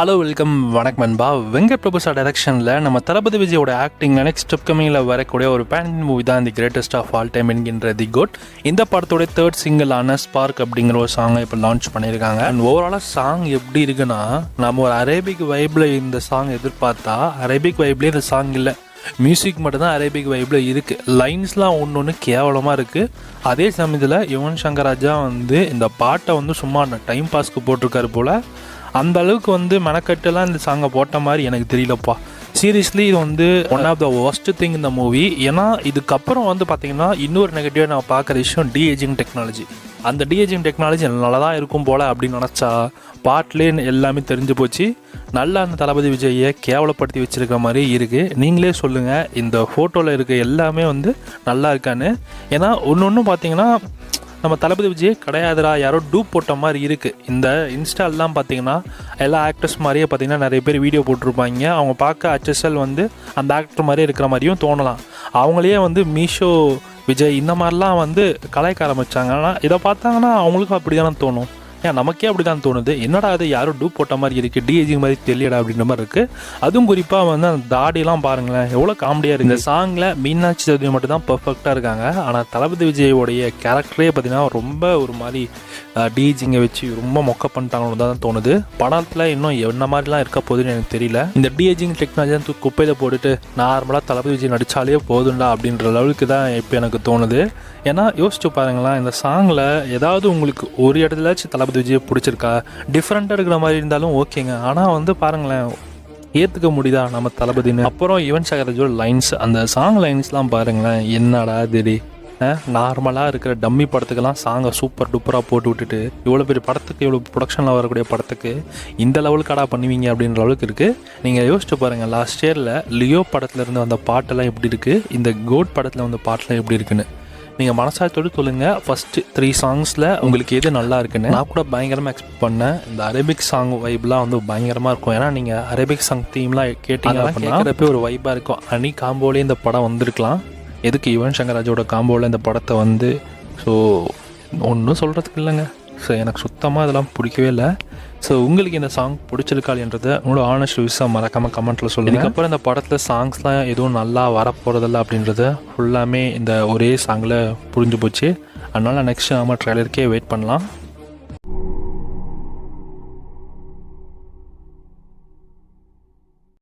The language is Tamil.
ஹலோ வெல்கம் வணக்கம் அன்பா. வெங்கட் பிரபு சார் டைரக்ஷனில் நம்ம தளபதி விஜயோட ஆக்டிங் நெக்ஸ்ட் அப்கமிங்கில் வரக்கூடிய ஒரு பேன் மூவி தான் the greatest of all time என்கின்ற தி குட் இந்த படத்தோட தேர்ட் சிங்கிளான ஸ்பார்க் அப்படிங்கிற ஒரு சாங்கை இப்போ லான்ச் பண்ணியிருக்காங்க. அண்ட் ஓவராலாக சாங் எப்படி இருக்குன்னா நம்ம ஒரு அரேபிக் வைப்பில் இந்த சாங் எதிர்பார்த்தா அரேபிக் வைப்லேயே இந்த சாங் இல்லை. மியூசிக் மட்டும்தான் அரேபிக் வைப்பில் இருக்குது லைன்ஸ்லாம் ஒன்று ஒன்று கேவலமாக இருக்குது அதே சமயத்தில் யுவன் சங்கர் ராஜா வந்து இந்த பாட்டை வந்து சும்மா டைம் பாஸ்க்கு போட்டிருக்காரு போல் அந்த அளவுக்கு வந்து மெனக்கட்டுலாம் இந்த சாங்கை போட்ட மாதிரி எனக்கு தெரியலப்பா. சீரியஸ்லி இது வந்து one of the worst thing இந்த மூவி ஏன்னா இதுக்கப்புறம் வந்து பார்த்தீங்கன்னா இன்னொரு நெகட்டிவாக நான் பார்க்குற விஷயம் டிஏஜிங் டெக்னாலஜி அந்த டிஏஜிங் டெக்னாலஜி நல்லா தான் இருக்கும் போல் அப்படின்னு நினச்சா பாட்டிலே எல்லாமே தெரிஞ்சு போச்சு. நல்லா அந்த தளபதி விஜயை கேவலப்படுத்தி வச்சுருக்க மாதிரி இருக்குது நீங்களே சொல்லுங்கள் இந்த ஃபோட்டோவில் இருக்க எல்லாமே வந்து நல்லா இருக்கான்னு. ஏன்னா ஒன்று ஒன்று பார்த்தீங்கன்னா நம்ம தளபதி விஜய் கிடையாதுடா யாரோ டூப் போட்ட மாதிரி இருக்குது இந்த இன்ஸ்டாலெலாம் பார்த்தீங்கன்னா எல்லா ஆக்டர்ஸ் மாதிரியே பார்த்தீங்கன்னா நிறைய பேர் வீடியோ போட்டிருப்பாங்க. அவங்க பார்க்க HSL வந்து அந்த ஆக்டர் மாதிரியே இருக்கிற மாதிரியும் தோணலாம். அவங்களே வந்து மீஷோ விஜய் இந்த மாதிரிலாம் வந்து கலாய்க்க ஆரம்பித்தாங்க ஆனால் இதை பார்த்தாங்கன்னா அவங்களுக்கும் அப்படி தானே தோணும். ஏன் நமக்கே அப்படி தான் தோணுது. என்னடா அது யாரும் டூப் போட்ட மாதிரி இருக்குது டிஏஜிங் மாதிரி தெரியலடா அப்படின்ற மாதிரி இருக்குது அதுவும் குறிப்பாக வந்து அந்த தாடிலாம் பாருங்களேன் எவ்வளோ காமெடியாக இருக்குது இந்த சாங்கில் மீனாட்சி சௌதரி மட்டும் தான் பர்ஃபெக்டாக இருக்காங்க. ஆனால் தளபதி விஜயோடைய கேரக்டரே பார்த்தீங்கன்னா ரொம்ப ஒரு மாதிரி டிஏஜிங்கை வச்சு ரொம்ப மொக்க பண்ணிட்டாங்கன்னு தான் தோணுது. படத்தில் இன்னும் என்ன மாதிரிலாம் இருக்க போகுதுன்னு எனக்கு தெரியல. இந்த டிஏஜிங் டெக்னாலஜி தான் குப்பையில் போட்டுட்டு நார்மலாக தளபதி விஜய் நடித்தாலே போதும்டா அப்படின்ற லெவலுக்கு தான் இப்போ எனக்கு தோணுது. ஏன்னா யோசிச்சு பாருங்களேன் இந்த சாங்கில் ஏதாவது உங்களுக்கு ஒரு இடத்துலாச்சும் தளபதி விஜய் பிடிச்சிருக்கா? டிஃப்ரெண்ட்டாக இருக்கிற மாதிரி இருந்தாலும் ஓகேங்க. ஆனால் வந்து பாருங்களேன் ஏற்றுக்க முடியுதா நம்ம தளபதினு? அப்புறம் யுவன் சகரஜோட லைன்ஸ் அந்த சாங் லைன்ஸ்லாம் பாருங்களேன் என்னடா திடீ நார்மலாக இருக்கிற டம்மி படத்துக்கெல்லாம் சாங்கை சூப்பர் டூப்பராக போட்டு விட்டுட்டு இவ்வளோ பெரிய படத்துக்கு இவ்வளோ ப்ரொடக்ஷனில் வரக்கூடிய படத்துக்கு இந்த லெவலுக்காடா பண்ணுவீங்க அப்படின்ற அளவுக்கு இருக்குது நீங்கள் யோசிச்சு பாருங்கள் லாஸ்ட் இயரில் லியோ படத்துலேருந்து வந்த பாட்டெல்லாம் எப்படி இருக்குது இந்த கோட் படத்தில் வந்த பாட்டெலாம் எப்படி இருக்குன்னு? நீங்கள் மனசாயத்தோடு சொல்லுங்கள் ஃபஸ்ட்டு த்ரீ சாங்ஸில் உங்களுக்கு எது நல்லா இருக்குன்னு. நான் கூட பயங்கரமாக எக்ஸ்பெக்ட் பண்ணேன். இந்த அரேபிக் சாங் வைப்லாம் வந்து பயங்கரமாக இருக்கும். ஏன்னா நீங்கள் அரேபிக் சாங் தீம்லாம் கேட்டீங்க அப்படின்னா கேட்குறப்ப ஒரு வைப்பாக இருக்கும். அனி காம்போலேயே இந்த படம் வந்திருக்கலாம். எதுக்கு யுவன் சங்கர் ராஜோட காம்போவில் இந்த படத்தை வந்து? ஸோ ஒன்றும் சொல்கிறதுக்கு இல்லைங்க. ஸோ எனக்கு சுத்தமாக இதெல்லாம் பிடிக்கவே இல்லை. ஸோ உங்களுக்கு இந்த சாங் பிடிச்சிருக்காள்ன்றதை உங்களோட ஆனஸ்ட் விஷயம் மறக்காமல் கமெண்ட்டில் சொல்லுங்கள் இதுக்கப்புறம் இந்த படத்தில் சாங்ஸ்லாம் எதுவும் நல்லா வரப்போகிறதில்ல அப்படின்றத ஃபுல்லாமே இந்த ஒரே சாங்கில் புரிஞ்சு போச்சு. அதனால் நெக்ஸ்ட் நம்ம ட்ரெய்லருக்கே வெயிட் பண்ணலாம்.